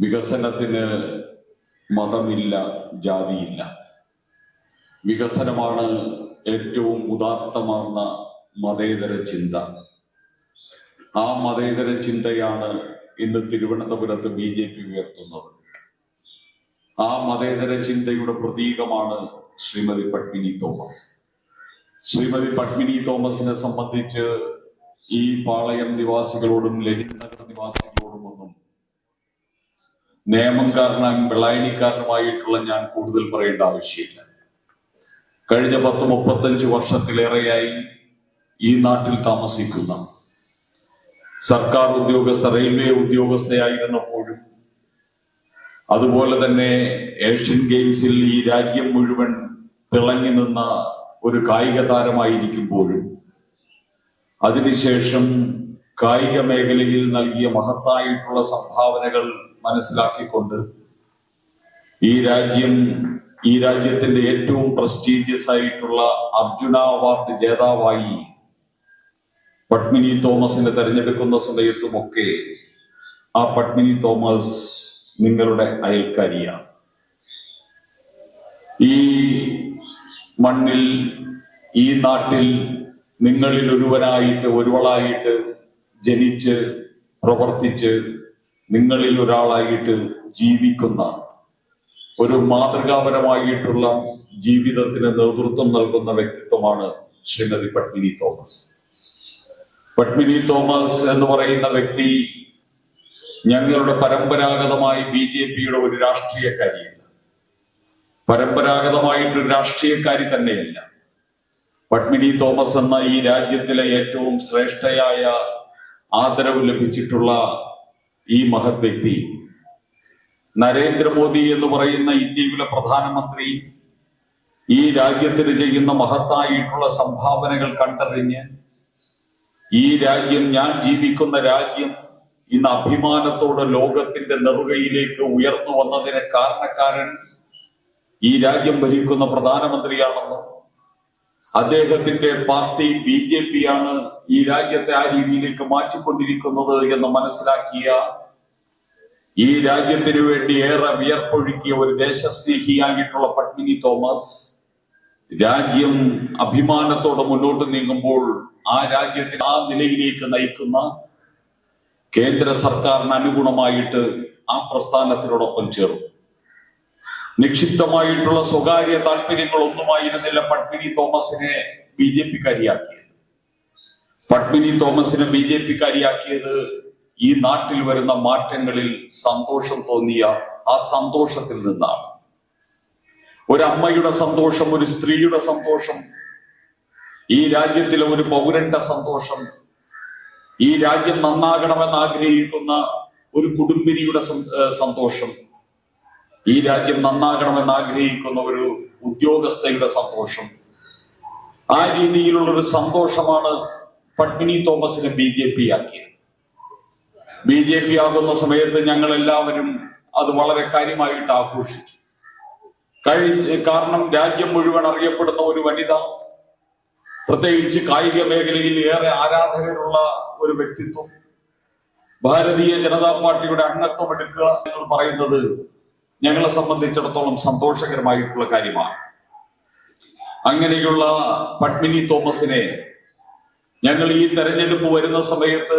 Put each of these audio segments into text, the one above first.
വികസനത്തിന് മതമില്ല ജാതിയില്ല. വികസനമാണ് ഏറ്റവും ഉദാത്തമാർന്ന മതേതര ചിന്ത. ആ മതേതര ചിന്തയാണ് ഇന്ന് തിരുവനന്തപുരത്ത് ബി ജെ പി ഉയർത്തുന്നത്. ആ മതേതര ചിന്തയുടെ പ്രതീകമാണ് ശ്രീമതി പത്മിനി തോമസ്. ശ്രീമതി പത്മിനി തോമസിനെ സംബന്ധിച്ച് ഈ പാളയം നിവാസികളോടും ലെനിൻ നഗർ നിവാസികളോടും ഒന്നും നിയമംകാരനും വെള്ളായണിക്കാരനുമായിട്ടുള്ള ഞാൻ കൂടുതൽ പറയേണ്ട ആവശ്യമില്ല. കഴിഞ്ഞ പത്ത് മുപ്പത്തഞ്ച് വർഷത്തിലേറെയായി ഈ നാട്ടിൽ താമസിക്കുന്ന സർക്കാർ ഉദ്യോഗസ്ഥ റെയിൽവേ ഉദ്യോഗസ്ഥയായിരുന്നപ്പോഴും അതുപോലെ തന്നെ ഏഷ്യൻ ഗെയിംസിൽ ഈ രാജ്യം മുഴുവൻ തിളങ്ങി നിന്ന ഒരു കായിക താരമായിരിക്കുമ്പോഴും അതിനുശേഷം കായിക മേഖലയിൽ നൽകിയ മഹത്തായിട്ടുള്ള സംഭാവനകൾ മനസ്സിലാക്കിക്കൊണ്ട് ഈ രാജ്യം ഈ രാജ്യത്തിന്റെ ഏറ്റവും പ്രസ്റ്റീജിയസ് ആയിട്ടുള്ള അർജുന അവാർഡ് ജേതാവായി പത്മിനി തോമസിനെ തെരഞ്ഞെടുക്കുന്ന സമയത്തുമൊക്കെ ആ പത്മിനി തോമസ് നിങ്ങളുടെ അയൽക്കാരിയാണ്. ഈ മണ്ണിൽ ഈ നാട്ടിൽ നിങ്ങളിൽ ഒരുവനായിട്ട് ഒരുവളായിട്ട് ജനിച്ച് പ്രവർത്തിച്ച് നിങ്ങളിൽ ഒരാളായിട്ട് ജീവിക്കുന്ന ഒരു മാതൃകാപരമായിട്ടുള്ള ജീവിതത്തിന് നേതൃത്വം നൽകുന്ന വ്യക്തിത്വമാണ് ശ്രീമതി പത്മിനി തോമസ്. പത്മിനി തോമസ് എന്ന് പറയുന്ന വ്യക്തി ഞങ്ങളുടെ പരമ്പരാഗതമായി ബി ജെ പിയുടെ ഒരു രാഷ്ട്രീയക്കാരിയല്ല. പരമ്പരാഗതമായിട്ടൊരു രാഷ്ട്രീയക്കാരി തന്നെയല്ല. പത്മിനി തോമസ് എന്ന ഈ രാജ്യത്തിലെ ഏറ്റവും ശ്രേഷ്ഠയായ ആദരവ് ലഭിച്ചിട്ടുള്ള ഈ മഹത് വ്യക്തി നരേന്ദ്രമോദി എന്ന് പറയുന്ന ഇന്ത്യയിലെ പ്രധാനമന്ത്രി ഈ രാജ്യത്തിന് ചെയ്യുന്ന മഹത്തായിട്ടുള്ള സംഭാവനകൾ കണ്ടറിഞ്ഞ് ഈ രാജ്യം ഞാൻ ജീവിക്കുന്ന രാജ്യം ഇന്ന് അഭിമാനത്തോടെ ലോകത്തിന്റെ നെറുകയിലേക്ക് ഉയർന്നു വന്നതിന് കാരണക്കാരൻ ഈ രാജ്യം ഭരിക്കുന്ന പ്രധാനമന്ത്രിയാണെന്നും അദ്ദേഹത്തിന്റെ പാർട്ടി ബി ജെ പി ആണ് ഈ രാജ്യത്തെ ആ രീതിയിലേക്ക് മാറ്റിക്കൊണ്ടിരിക്കുന്നത് എന്ന് മനസ്സിലാക്കിയ ഈ രാജ്യത്തിനു വേണ്ടി ഏറെ വിയർപ്പൊഴുക്കിയ ഒരു ദേശസ്നേഹിയായിട്ടുള്ള പത്മിനി തോമസ് രാജ്യം അഭിമാനത്തോടെ മുന്നോട്ട് നീങ്ങുമ്പോൾ ആ രാജ്യത്തെ ആ നിലയിലേക്ക് നയിക്കുന്ന കേന്ദ്ര സർക്കാരിന് അനുഗുണമായിട്ട് ആ പ്രസ്ഥാനത്തിനോടൊപ്പം ചേർന്നു. നിക്ഷിപ്തമായിട്ടുള്ള സ്വകാര്യ താല്പര്യങ്ങൾ ഒന്നുമായിരുന്നില്ല പത്മിനി തോമസിനെ ബി ജെ പിക്കാരിയാക്കിയത്. പത്മിനി തോമസിനെ ബി ജെ പിക്കാരിയാക്കിയത് ഈ നാട്ടിൽ വരുന്ന മാറ്റങ്ങളിൽ സന്തോഷം തോന്നിയ ആ സന്തോഷത്തിൽ നിന്നാണ്. ഒരു അമ്മയുടെ സന്തോഷം ഒരു സ്ത്രീയുടെ സന്തോഷം ഈ രാജ്യത്തിലെ ഒരു പൗരന്റെ സന്തോഷം ഈ രാജ്യം നന്നാകണമെന്ന് ആഗ്രഹിക്കുന്ന ഒരു കുടുംബിനിയുടെ സന്തോഷം ഈ രാജ്യം നന്നാകണമെന്ന് ആഗ്രഹിക്കുന്ന ഒരു ഉദ്യോഗസ്ഥയുടെ സന്തോഷം. ആ രീതിയിലുള്ള ഒരു സന്തോഷമാണ് പത്മിനി തോമസിനെ ബി ജെ പി ആക്കിയത്. ബി ജെ പി ആകുന്ന സമയത്ത് ഞങ്ങൾ എല്ലാവരും അത് വളരെ കാര്യമായിട്ട് ആഘോഷിച്ചു. കഴിച്ച് കാരണം രാജ്യം മുഴുവൻ അറിയപ്പെടുന്ന ഒരു വനിത പ്രത്യേകിച്ച് കായിക മേഖലയിൽ ഏറെ ആരാധകരുള്ള ഒരു വ്യക്തിത്വം. ഭാരതീയ ജനതാ പാർട്ടിയുടെ അംഗത്വം എടുക്കുക എന്ന് പറയുന്നത് ഞങ്ങളെ സംബന്ധിച്ചിടത്തോളം സന്തോഷകരമായിട്ടുള്ള കാര്യമാണ്. അങ്ങനെയുള്ള പത്മിനി തോമസിനെ ഞങ്ങൾ ഈ തെരഞ്ഞെടുപ്പ് വരുന്ന സമയത്ത്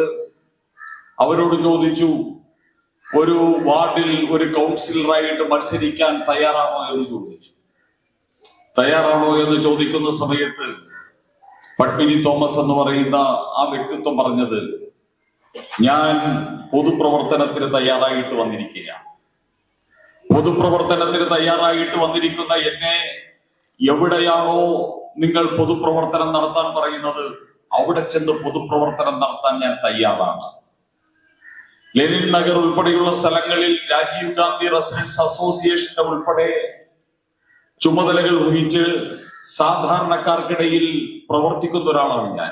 അവരോട് ചോദിച്ചു ഒരു വാർഡിൽ ഒരു കൗൺസിലറായിട്ട് മത്സരിക്കാൻ തയ്യാറാണോ എന്ന് ചോദിച്ചു. തയ്യാറാണോ എന്ന് ചോദിക്കുന്ന സമയത്ത് പത്മിനി തോമസ് എന്ന് പറയുന്ന ആ വ്യക്തിത്വം പറഞ്ഞത് ഞാൻ പൊതുപ്രവർത്തനത്തിന് തയ്യാറായിട്ട് വന്നിരിക്കുകയാണ്. പൊതുപ്രവർത്തനത്തിന് തയ്യാറായിട്ട് വന്നിരിക്കുന്ന എന്നെ എവിടെയാണോ നിങ്ങൾ പൊതുപ്രവർത്തനം നടത്താൻ പറയുന്നത് അവിടെ ചെന്ന് പൊതുപ്രവർത്തനം നടത്താൻ ഞാൻ തയ്യാറാണ്. ലെനിൻ നഗർ ഉൾപ്പെടെയുള്ള സ്ഥലങ്ങളിൽ രാജീവ് ഗാന്ധി റെസിഡൻസ് അസോസിയേഷന്റെ ഉൾപ്പെടെ ചുമതലകൾ വഹിച്ച് സാധാരണക്കാർക്കിടയിൽ പ്രവർത്തിക്കുന്ന ഒരാളാണ് ഞാൻ.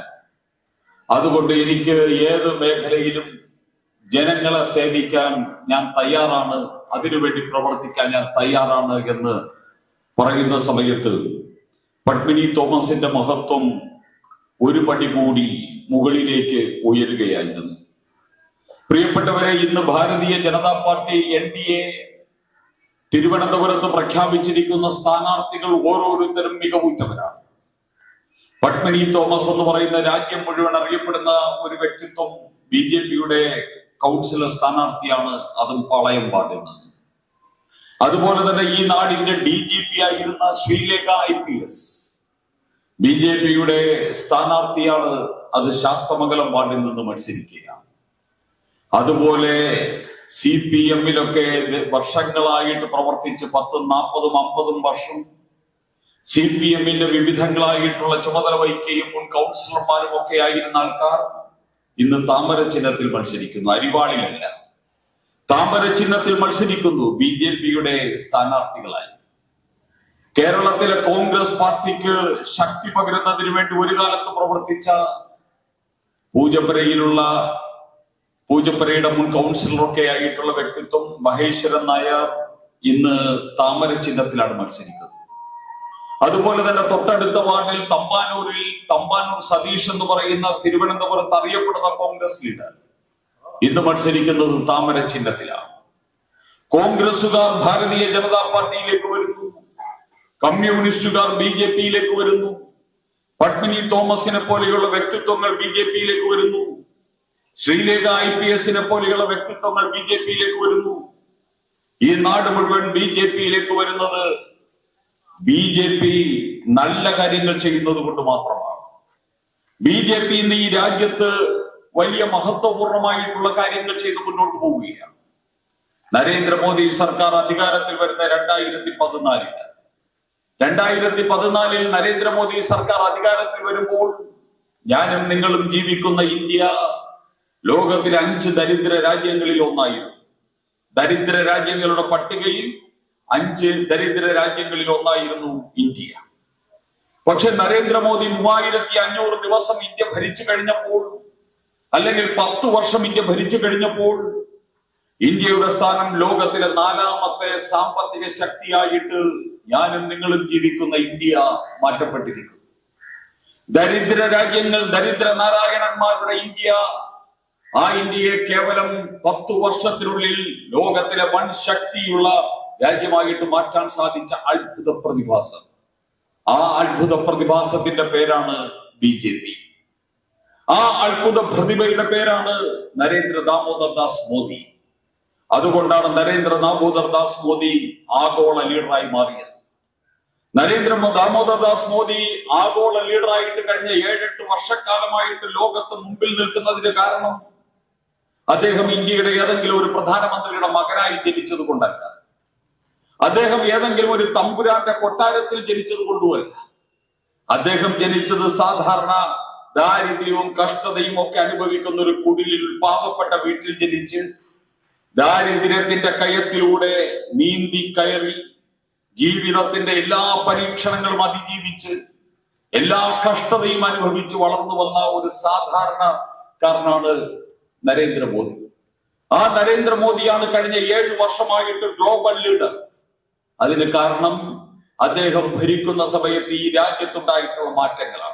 അതുകൊണ്ട് എനിക്ക് ഏത് മേഖലയിലും ജനങ്ങളെ സേവിക്കാൻ ഞാൻ തയ്യാറാണ്. അതിനുവേണ്ടി പ്രവർത്തിക്കാൻ ഞാൻ തയ്യാറാണ് എന്ന് പറയുന്ന സമയത്ത് പത്മിനി തോമസിന്റെ മഹത്വം ഒരു പടി കൂടി മുകളിലേക്ക് ഉയരുകയായിരുന്നു. പ്രിയപ്പെട്ടവരെ ഇന്ന് Bharatiya Janata party N D A തിരുവനന്തപുരത്ത് പ്രഖ്യാപിച്ചിരിക്കുന്ന സ്ഥാനാർത്ഥികൾ ഓരോരുത്തരും മികവുറ്റവരാണ്. പത്മിനി തോമസ് എന്ന് പറയുന്ന രാജ്യം മുഴുവൻ അറിയപ്പെടുന്ന ഒരു വ്യക്തിത്വം ബി ജെ പിയുടെ കൗൺസിലർ സ്ഥാനാർത്ഥിയാണ് അതും പാളയം പാടുന്നത് അതുപോലെ തന്നെ ഈ നാടിന്റെ ഡി ജി പി ആയിരുന്ന Sreelekha I P S. B J പിയുടെ സ്ഥാനാർത്ഥിയാണ് അത് ശാസ്തമംഗലം വാർഡിൽ നിന്ന് മത്സരിക്കുകയാണ്. അതുപോലെ സി പി എമ്മിലൊക്കെ വർഷങ്ങളായിട്ട് പ്രവർത്തിച്ച് പത്തും നാൽപ്പതും അമ്പതും വർഷം സി പി എമ്മിന്റെ വിവിധങ്ങളായിട്ടുള്ള ചുമതല വഹിക്കുകയും മുൻ കൗൺസിലർമാരും ഒക്കെ ആയിരുന്ന ആൾക്കാർ ഇന്ന് താമര ചിഹ്നത്തിൽ മത്സരിക്കുന്നു. അരിവാളിലല്ല. താമര ചിഹ്നത്തിൽ മത്സരിക്കുന്നു ബി ജെ പിയുടെ സ്ഥാനാർത്ഥികളായി. കേരളത്തിലെ കോൺഗ്രസ് പാർട്ടിക്ക് ശക്തി പകരുന്നതിന് വേണ്ടി ഒരു കാലത്ത് പ്രവർത്തിച്ച പൂജപ്പുരയിലുള്ള പൂജപ്പുരയുടെ മുൻ കൗൺസിലറൊക്കെ ആയിട്ടുള്ള വ്യക്തിത്വം മഹേശ്വരൻ നായർ ഇന്ന് താമര ചിഹ്നത്തിലാണ് മത്സരിക്കുന്നത്. അതുപോലെ തന്നെ തൊട്ടടുത്ത വാർഡിൽ തമ്പാനൂരിൽ തമ്പാനൂർ സതീഷ് എന്ന് പറയുന്ന തിരുവനന്തപുരത്ത് അറിയപ്പെടുന്ന കോൺഗ്രസ് ലീഡർ. ഇന്ന് മത്സരിക്കുന്നത് താമര ചിഹ്നത്തിലാണ്. കോൺഗ്രസുകാർ ഭാരതീയ ജനതാ പാർട്ടിയിലേക്ക് വരുന്നു. കമ്മ്യൂണിസ്റ്റുകാർ ബി ജെ പിയിലേക്ക് വരുന്നു. പത്മിനി തോമസിനെ പോലെയുള്ള വ്യക്തിത്വങ്ങൾ ബി ജെ പിയിലേക്ക് വരുന്നു. ശ്രീലേഖ ഐ പി എസിനെ പോലെയുള്ള വ്യക്തിത്വങ്ങൾ ബി ജെ പിയിലേക്ക് വരുന്നു. ഈ നാട് മുഴുവൻ ബി ജെ പിയിലേക്ക് വരുന്നത് ബി ജെ പി നല്ല കാര്യങ്ങൾ ചെയ്യുന്നത് കൊണ്ട് മാത്രമാണ്. ബി ജെ പി ഇന്ന് ഈ രാജ്യത്ത് വലിയ മഹത്വപൂർണമായിട്ടുള്ള കാര്യങ്ങൾ ചെയ്ത് മുന്നോട്ട് പോവുകയാണ്. നരേന്ദ്രമോദി സർക്കാർ അധികാരത്തിൽ വരുന്ന രണ്ടായിരത്തി പതിനാലിൽ രണ്ടായിരത്തി പതിനാലിൽ നരേന്ദ്രമോദി സർക്കാർ അധികാരത്തിൽ വരുമ്പോൾ ഞാനും നിങ്ങളും ജീവിക്കുന്ന ഇന്ത്യ ലോകത്തിലെ അഞ്ച് ദരിദ്ര രാജ്യങ്ങളിൽ ഒന്നായിരുന്നു. ദരിദ്ര രാജ്യങ്ങളുടെ പട്ടികയിൽ അഞ്ച് ദരിദ്ര രാജ്യങ്ങളിൽ ഒന്നായിരുന്നു ഇന്ത്യ. പക്ഷെ നരേന്ദ്രമോദി മൂവായിരത്തി അഞ്ഞൂറ് ദിവസം ഇന്ത്യ ഭരിച്ചു കഴിഞ്ഞപ്പോൾ അല്ലെങ്കിൽ പത്ത് വർഷം ഇന്ത്യ ഭരിച്ചു കഴിഞ്ഞപ്പോൾ ഇന്ത്യയുടെ സ്ഥാനം ലോകത്തിലെ നാലാമത്തെ സാമ്പത്തിക ശക്തിയായിട്ട് ഞാനും നിങ്ങളും ജീവിക്കുന്ന ഇന്ത്യ മാറ്റപ്പെട്ടിരിക്കുന്നു. ദരിദ്ര രാജ്യങ്ങൾ ദരിദ്ര നാരായണന്മാരുടെ ഇന്ത്യ ആ ഇന്ത്യയെ കേവലം പത്തു വർഷത്തിനുള്ളിൽ ലോകത്തിലെ വൻ ശക്തിയുള്ള രാജ്യമായിട്ട് മാറ്റാൻ സാധിച്ച അത്ഭുത പ്രതിഭാസം. ആ അത്ഭുത പ്രതിഭാസത്തിന്റെ പേരാണ് ബി ജെ പി. ആ അത്ഭുത പ്രതിഭയുടെ പേരാണ് നരേന്ദ്ര ദാമോദർ ദാസ് മോദി. അതുകൊണ്ടാണ് നരേന്ദ്ര ദാമോദർ ദാസ് മോദി ആഗോള ലീഡറായി മാറിയത്. നരേന്ദ്ര ദാമോദർ ദാസ് മോദി ആഗോള ലീഡറായിട്ട് കഴിഞ്ഞ ഏഴെട്ട് വർഷക്കാലമായിട്ട് ലോകത്ത് മുമ്പിൽ നിൽക്കുന്നതിന് കാരണം അദ്ദേഹം ഇന്ത്യയുടെ ഏതെങ്കിലും ഒരു പ്രധാനമന്ത്രിയുടെ മകനായി ജനിച്ചത് കൊണ്ടല്ല അദ്ദേഹം ഏതെങ്കിലും ഒരു തമ്പുരാന്റെ കൊട്ടാരത്തിൽ ജനിച്ചത് കൊണ്ടുമല്ല അദ്ദേഹം ജനിച്ചത് സാധാരണ ദാരിദ്ര്യവും കഷ്ടതയും ഒക്കെ അനുഭവിക്കുന്ന ഒരു കുടിലിൽ പാവപ്പെട്ട വീട്ടിൽ ജനിച്ച് ദാരിദ്ര്യത്തിന്റെ കയത്തിലൂടെ നീന്തി കയറി ജീവിതത്തിന്റെ എല്ലാ പരീക്ഷണങ്ങളും അതിജീവിച്ച് എല്ലാ കഷ്ടതയും അനുഭവിച്ച് വളർന്നു വന്ന ഒരു സാധാരണക്കാരനാണ് നരേന്ദ്രമോദി. ആ നരേന്ദ്രമോദിയാണ് കഴിഞ്ഞ ഏഴ് വർഷമായിട്ട് ഗ്ലോബൽ ലീഡർ അതിന് കാരണം അദ്ദേഹം ഭരിക്കുന്ന സമയത്ത് ഈ രാജ്യത്തുണ്ടായിട്ടുള്ള മാറ്റങ്ങളാണ്.